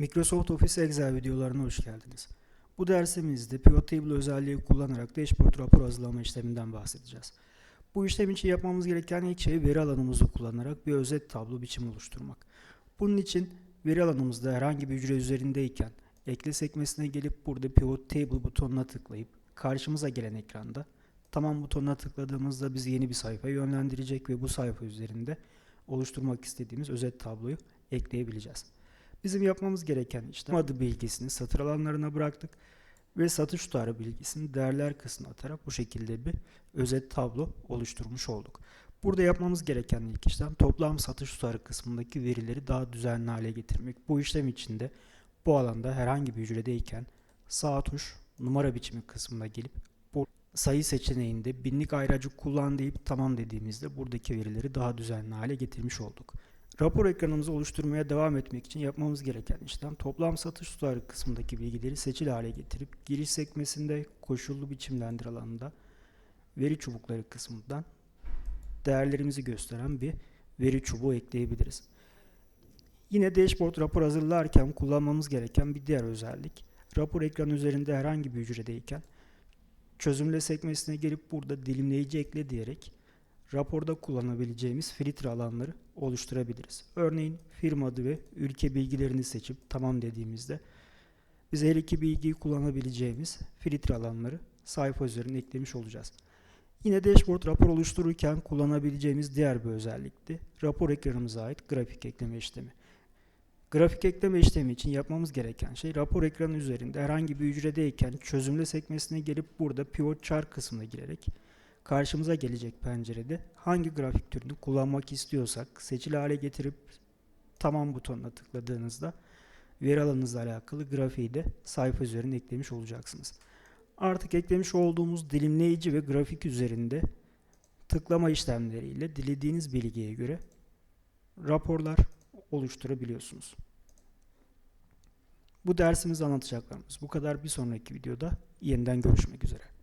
Microsoft Office Excel videolarına hoş geldiniz. Bu dersimizde Pivot Table özelliği kullanarak dashboard rapor hazırlama işleminden bahsedeceğiz. Bu işlem için yapmamız gereken ilk şey veri alanımızı kullanarak bir özet tablo biçimi oluşturmak. Bunun için veri alanımızda herhangi bir hücre üzerindeyken ekle sekmesine gelip burada Pivot Table butonuna tıklayıp karşımıza gelen ekranda tamam butonuna tıkladığımızda bizi yeni bir sayfaya yönlendirecek ve bu sayfa üzerinde oluşturmak istediğimiz özet tabloyu ekleyebileceğiz. Bizim yapmamız gereken işlem adı bilgisini satır alanlarına bıraktık ve satış tutarı bilgisini değerler kısmına atarak bu şekilde bir özet tablo oluşturmuş olduk. Burada yapmamız gereken ilk işlem toplam satış tutarı kısmındaki verileri daha düzenli hale getirmek. Bu işlem içinde bu alanda herhangi bir hücredeyken sağ tuş numara biçimi kısmına gelip bu sayı seçeneğinde binlik ayracı kullan deyip tamam dediğimizde buradaki verileri daha düzenli hale getirmiş olduk. Rapor ekranımızı oluşturmaya devam etmek için yapmamız gereken işlem toplam satış tutarı kısmındaki bilgileri seçili hale getirip giriş sekmesinde koşullu biçimlendir alanında veri çubukları kısmından değerlerimizi gösteren bir veri çubuğu ekleyebiliriz. Yine dashboard rapor hazırlarken kullanmamız gereken bir diğer özellik rapor ekranı üzerinde herhangi bir hücredeyken çözümle sekmesine gelip burada dilimleyici ekle diyerek raporda kullanabileceğimiz filtre alanları oluşturabiliriz. Örneğin firma adı ve ülke bilgilerini seçip tamam dediğimizde biz her iki bilgiyi kullanabileceğimiz filtre alanları sayfa üzerine eklemiş olacağız. Yine dashboard rapor oluştururken kullanabileceğimiz diğer bir özellikti. Rapor ekranımıza ait grafik ekleme işlemi. Grafik ekleme işlemi için yapmamız gereken şey rapor ekranı üzerinde herhangi bir hücredeyken çözümle sekmesine gelip burada pivot chart kısmına girerek karşımıza gelecek pencerede hangi grafik türünü kullanmak istiyorsak seçili hale getirip tamam butonuna tıkladığınızda veri alanınızla alakalı grafiği de sayfa üzerine eklemiş olacaksınız. Artık eklemiş olduğumuz dilimleyici ve grafik üzerinde tıklama işlemleriyle dilediğiniz bilgiye göre raporlar oluşturabiliyorsunuz. Bu dersimiz anlatacaklarımız bu kadar. Bir sonraki videoda yeniden görüşmek üzere.